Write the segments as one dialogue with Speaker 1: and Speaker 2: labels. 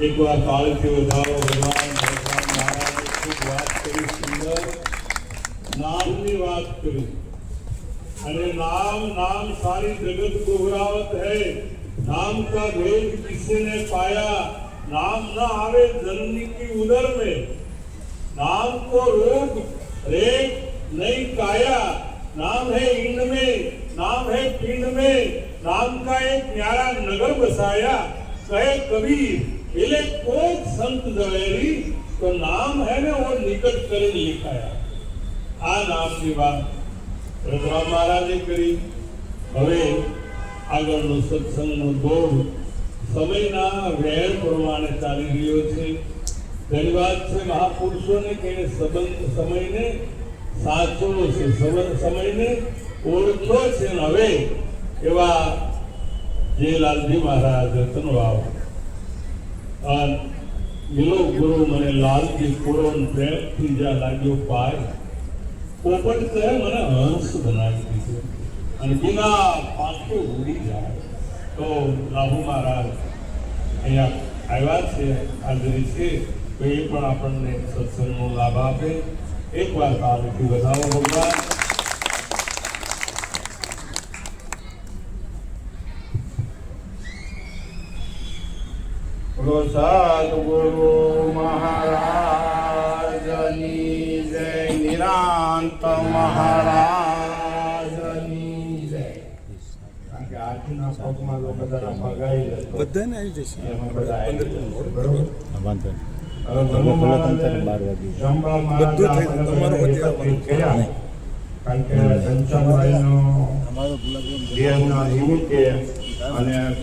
Speaker 1: એકવાર તાળીથી વધારો ભગવાન ભગવાન મહારાજે ખૂબ વાત કરી સુંદર नाम ની વાત કરી અને नाम नाम सारी जगत को उरावत है नाम का भेद किसी ने पाया नाम न आवे जननी की उदर में नाम को रोग रेख नहीं काया नाम है इंड में नाम है पिंड में नाम का एक न्यारा नगर बसाया कहे कबीर એટલે કોક સંત ઝવેરી તો નામ है ને वो निकट करे लिखाया આ નામની વાત રઘુરામ મહારાજે કરી હવે આગળનો સત્સંગનો દોર સમયના વેર પ્રમાણે ચાલી રહ્યો છે ઘણી વાત છે મહાપુરુષોને કે એને સંબંધ સમયને સાચવો છે સંબંધ સમયને ઓળખ્યો છે ને હવે એવા જે લાલજી મહારાજ રતનવાવ અને મિલો ગુરુ મને લાલજી પૂરો પ્રેમથી જ્યાં લાગ્યો પાય પોપટ કહે મને હંસ બનાવી દીધો. અને બીના પાંખે ઉડી જાય. તો લાભુ મહારાજ અહીંયા આવ્યા છે, હાજરી છે, તો એ પણ આપણને સત્સંગનો લાભ આપે. એકવાર તાળીથી વધાવો ભગવાન.
Speaker 2: બોલો સદગુરુ મહારાજની જય. નિરાંત મહારાજની જય. કારણ કે આજના પગમાં લોકો મગાઈ લેતો.
Speaker 3: બધાને આવી જશે.
Speaker 2: બધા?
Speaker 4: વાંધો નહીં.
Speaker 3: બધું
Speaker 2: અને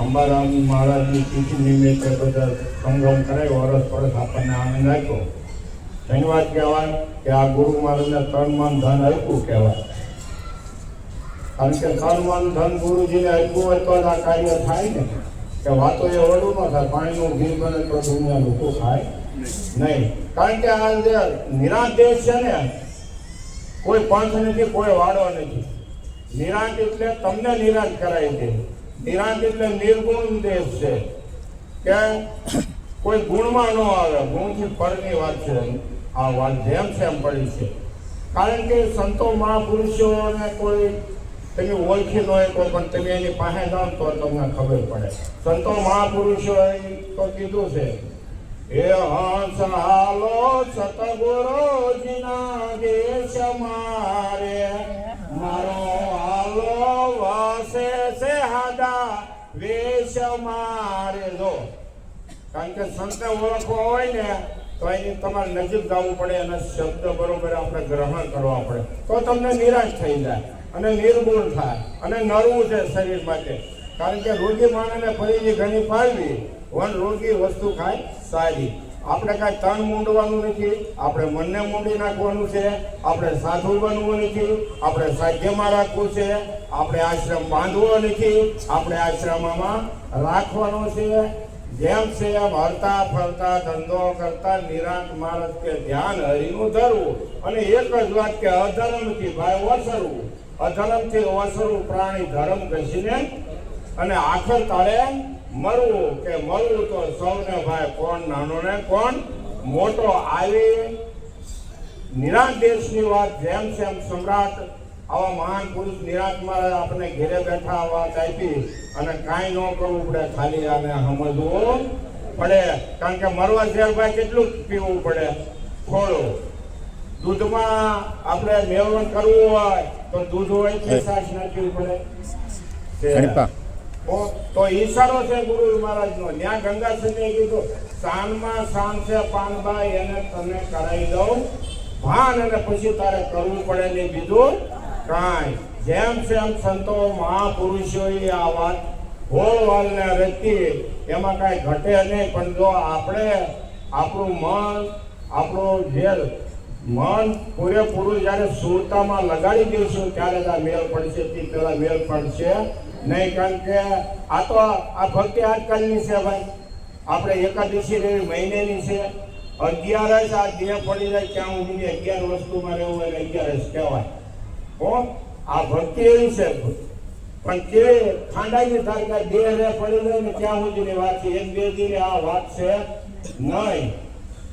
Speaker 2: અંબારામ મહારાજની તિથિ નિમિત્તે બધા સંગમ કરાયો. વરસ પરસ આપણને આનંદ આપ્યો. ધન્યવાદ કહેવાય કે આ ગુરુ મહારાજને તન મન ધન આપ્યું કહેવાય. કારણ કે તન મન ધન ગુરુજીને આપ્યું હોય તો આ કાર્ય થાય ને. કે વાતો એ વડું ન થાય, પાણીનું ઘી બને તો દુનિયા લોકો ખાય નહીં. કારણ કે આ જે નિરાદેશ છે ને, કોઈ પંથ નથી, કોઈ વાડો નથી. નિરાંત એટલે તમને નિરાંત કરાય છે નિરાંત એટલે નિર્ગુણ દેશ છે. કે કોઈ ગુણમાં ન આવે. ગુણથી પરની વાત છે. આ વાત જેમ છે એમ પડી છે. કારણ કે સંતો મહાપુરુષોને કોઈ તમે ઓળખી ન હોય કોઈ, પણ તમે એની પાસે જાઓ તો તમને ખબર પડે. સંતો મહાપુરુષોએ તો કીધું છે એ હંસ હાલો સતગુરુજીના દેશ મારે. મારો વાસે છે હાદા વેશ મારે જો કારણ કે સંતે ઓળખવા હોય ને, તો એની તમારે નજીક જવું પડે અને શબ્દ બરોબર આપણે ગ્રહણ કરવા પડે. તો તમને નિરાશ થઈ જાય અને નિર્ગુણ થાય અને નરવું છે શરીર માટે. કારણ કે રોગી માણસને ફરીની ઘણી પાડવી, વન રોગી વસ્તુ ખાય સારી. આપણે કાંઈ તન મૂંડવાનું નથી, આપણે મનને મૂંડી નાખવાનું છે, આપણે સાધુ બનવું નથી, આપણે સાધ્યમાં રાખવું છે, આપણે આશ્રમ બાંધવો નથી, આપણે આશ્રમમાં રાખવાનો છે. જેમ છે એમ હરતા ફરતા, ધંધો કરતા નિરાંત માણસ કે ધ્યાન હરીનું ધરવું અને એક જ વાત કે અધર્મથી ભાઈ ઓસરવું. અધર્મથી ઓસરવું પ્રાણી ધર્મ ઘસીને અને આખર તારે મરવું કે મરવું તો સૌને ભાઈ કોણ નાનો ને કોણ મોટો આવી નિરાંત દેશની વાત જેમ છે એમ સમ્રાટ આવા મહાન પુરુષ નિરાંત મહારાજ આપણે ઘેરે બેઠા વાત આપી અને કાંઈ ન કરવું પડે ખાલી આને સમજવું પડે. કારણ કે મરવા ભાઈ કેટલું પીવું પડે. થોડું દૂધમાં આપણે મેળવણ કરવું હોય તો દૂધ હોય કે સાચ નાખવી પડે. તો- ઈશારો છે ગુરુ મહારાજ નો ત્યાં ગંગા સંજય કીધું, સાનમાં સાન છે પાનભાઈ એને તને કરાવી દઉં. ભાન અને પછી તારે કરવું પડે નહીં બીજું કાંઈ. જેમ છે એમ સંતો મહાપુરુષોએ આ વાત હોળવાલને રચી. એમાં કાંઈ ઘટે નહીં, પણ જો આપણે આપણું મન, આપણું જે મન પૂરેપૂરું જ્યારે સુરતામાં લગાડી દઈશું, ત્યારે જ આ મેળ પડશે, તે પેલા મેળ પડશે. નહીં, કારણ કે આ તો આ ભક્તિ આજકાલની છે ભાઈ. આપણે એકાદશી રહેવી મહિનેની છે. અગિયારસ આ દેહ પડી જાય ત્યાં સુધી અગિયાર વસ્તુમાં રહેવું એટલે અગિયારસ કહેવાય. હો, આ ભક્તિ એવી છે. પણ તે ખાંડાની તારકા દેહ રે પડી જાય ને ત્યાં સુધીની વાત છે. એક બે દીની આ વાત છે. નહીં.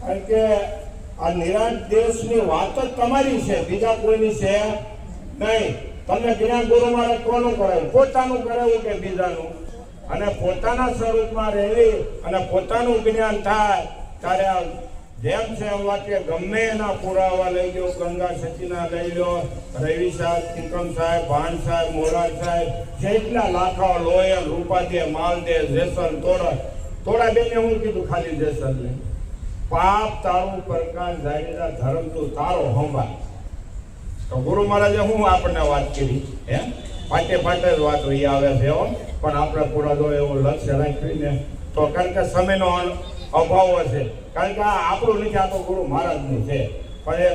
Speaker 2: કારણ કે આ નિરાંત દેશની વાત જ તમારી છે. બીજા કોઈની છે નહીં. તમને જ્ઞાન ગુરુ મારે કોનું કરાયું પોતાનું કરાવ્યું કે બીજાનું? અને પોતાના સ્વરૂપમાં રહેવી અને પોતાનું જ્ઞાન થાય, ત્યારે આ જેમ છે એમ વાક્ય ગમે એના પુરાવા લઈ ગયો ગંગા સચીના લઈ લો રવિ સાહેબ તિકમ સાહેબ, ભાન સાહેબ, મોરાર સાહેબ જેટલા લાખા લોયલ રૂપાદે, માલદે, જેસલ તોડા તોડા બેને હું કીધું ખાલી જેસલ ને પાપ તારું પ્રકાશ જાહેરા ધર્મ તું તારો હંબા તો ગુરુ મહારાજે હું આપણને વાત કરી, હે? ફાટે ફાટે જ વાત રહી આવે છે, હો. પણ આપણે પૂરા જો એવું લક્ષ્ય રાખીને, તો કારણ કે સમયનો અભાવ છે. કારણ કે આ આપણું નથી, આ તો ગુરુ મહારાજનું છે. પણ એ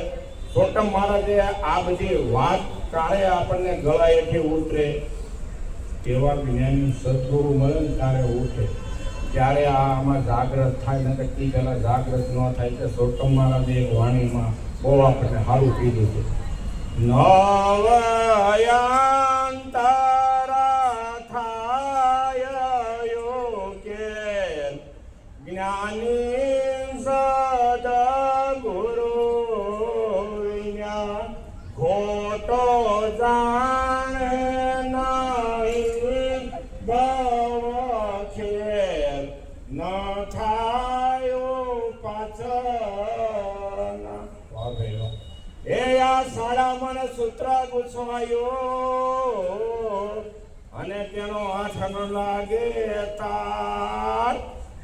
Speaker 2: છોટમ મહારાજે આ બધી વાત કાળે આપણને ગળા હેઠી ઉતરે. એવા જ્ઞાની સદગુરુ મળે ને ત્યારે ઉઠે. ત્યારે આ આમાં જાગ્રત થાય ને કે પહેલાં જાગ્રત ન થાય કે સોટમ મહારાજે વાણીમાં બહુ આપણને સારું કીધું છે. No way, I'm done. સૂત્ર ગુસવાયો અને તેનો ન લાગે તાર.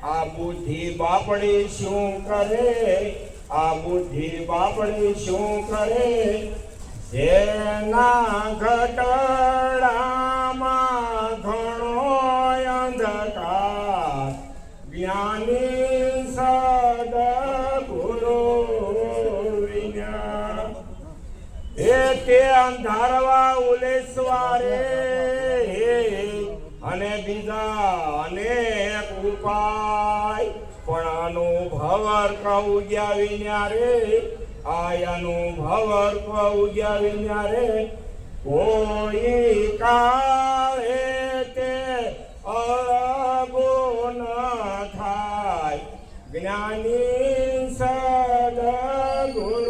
Speaker 2: આ બુદ્ધિ બાપડી શું કરે? આ બુદ્ધિ બાપડી શું કરે? જેના ઘટડામાં અંધારવા ઉલેસવારે. અને બીજા અનેક ઉપાય. પણ અનુભવર કહું ગયા રે આ અનુભવર કહું ગયા રે કોઈ કાળે તે અગુણ થાય. જ્ઞાની સદગુરુ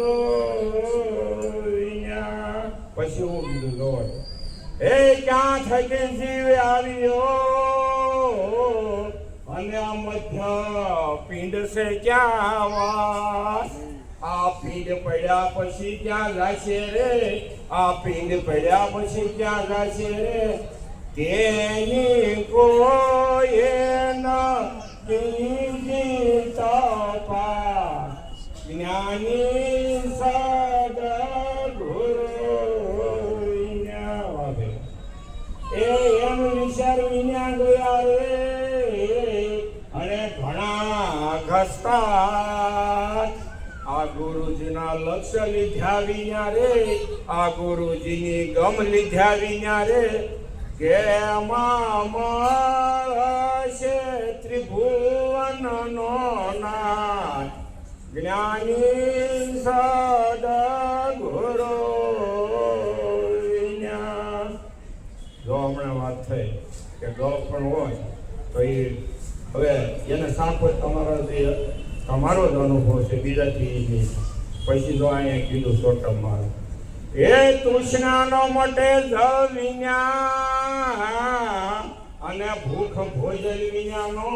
Speaker 2: પછી હું કીધું લોડ એ ક્યાં થકી જીવ આવ્યો અને આ મધ્ય પિંડ છે ક્યાં વાસ? આ પિંડ પડ્યા પછી ક્યાં જાશે રે? આ પિંડ પડ્યા પછી ક્યાં જાશે રે? તેની કોઈ ગુરુજીના લીધ્યા લીધા વિના રે, આ ગુરુજીની ગમ લીધ્યા વિના રે કે માં મળશે ત્રિભુવન નો જ્ઞાની સદ ગુરુ જો હમણાં વાત થઈ કે ગૌ પણ હોય, તો એ હવે એને સાંભળ, તમારો તમારો જ અનુભવ છે, બીજાથી નહીં. પછી તો અહીંયા કીધું સોટમ મારું. એ તૃષ્ણાનો મટે વિના અને ભૂખ ભોજન વિના નો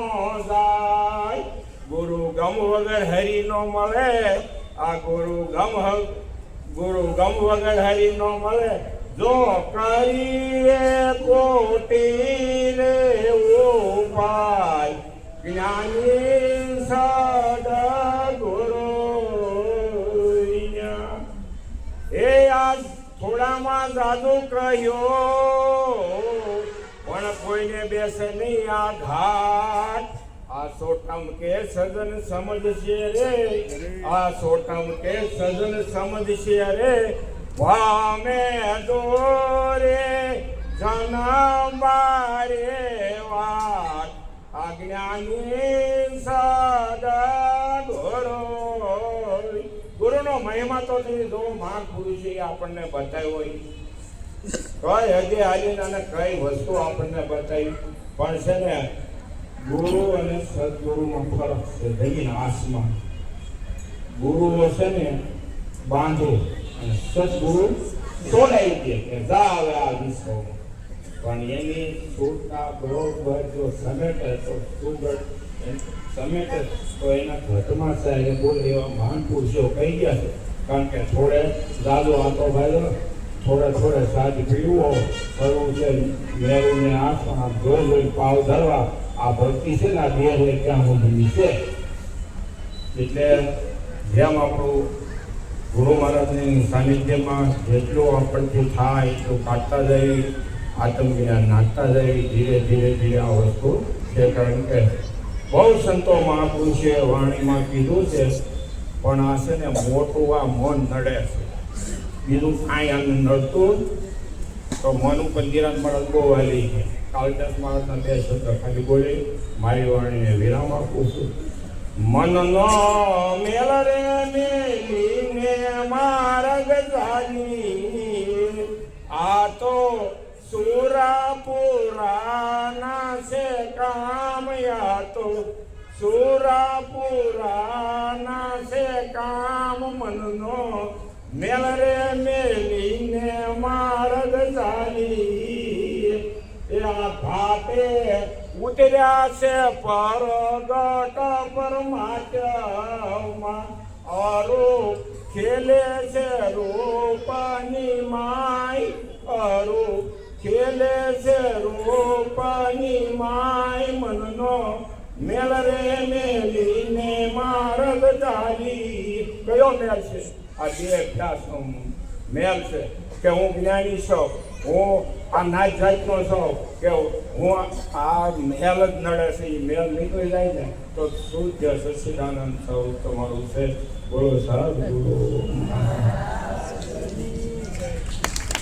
Speaker 2: જાય. ગુરુ ગમ વગર હરી નો મળે. આ ગુરુ ગમ ગુરુ ગમ વગર હરી નો મળે. જો કરીએ કોટી રે ઉપાય, જ્ઞાની સદ આજ દાદુ કહ્યો પણ કોઈને બેસે નહીં આ ઘાટ. આ સોટમ કે સજન સમજશે રે. આ સોટમ કે સજન સમજશે રે. વામે દોરે જનમ બારે વાત. આજ્ઞાની સદા મહિમા તો તમે જો મહાન પુરુષે આપણને બતાવ્યો કઈ હજી હાલીને અને કઈ વસ્તુ આપણને બતાવી, પણ છે ને, ગુરુ અને સદગુરુમાં ફરક છે જમીન આસમાન. ગુરુઓ છે ને, બાંધો અને સદગુરુ આવી દે કે જા આવે આ વિશ્વમાં. પણ એની છૂટતા બરોબર જો સમેટે તો સુગટ સમેટે તો એના ઘટમાં સાહેબ બોલે એવા મહાન પુરુષો કહી ગયા છે. કારણ કે થોડે દાદો આતો ભાઈ થોડે થોડે સાજ પીવો કરવું છે મેરું ને આસમાં જોઈ જોઈ પાવ ધરવા, આ ભક્તિ છે ને આ બે હોય ત્યાં સુધી છે? એટલે જેમ આપણું ગુરુ મહારાજની સાનિધ્યમાં જેટલું આપણથી થાય એટલું કાઢતા જઈ આત્મજ્ઞાન નાખતા જાય ધીરે ધીરે ધીરે આ વસ્તુ છે કારણ કે બહુ સંતો મહાપુરુષે વાણીમાં કીધું છે, પણ આ છે ને મોટું આ મન નડે છે. બીજું કાંઈ આને નડતું તો મન ઉપર નિરાંત મળત બહુ હાલી છે કાલદાસ માણસના બે શબ્દ ખાલી બોલી, મારી વાણીને વિરામ આપું છું. મનનો મેલ રે મેલીને માર્ગ જાની, આ તો સુરા પુરાના છે કામયા તો સુરા પુરાના છે કામ મનનો મેલ રે મેલીને માર્ગ ચાલી આ ઘાટે ઉતર્યા છે પરગટ પરમાત્મા અરો ખેલે છે રૂપની માય અરૂપ ખેલે છે રૂપની માય મનનો. મેળ રે મેલીને મારગ ચાલી. કયો મેળ છે? આ બે અભ્યાસનો મેલ છે કે હું જ્ઞાની છું, હું આ નાચ જાતનો છું કે હું આ મેલ જ નડે છે એ મેલ નીકળી જાય ને તો શુદ્ધ સચ્ચિદાનંદ સૌ તમારું છે. બોલો સાહેબ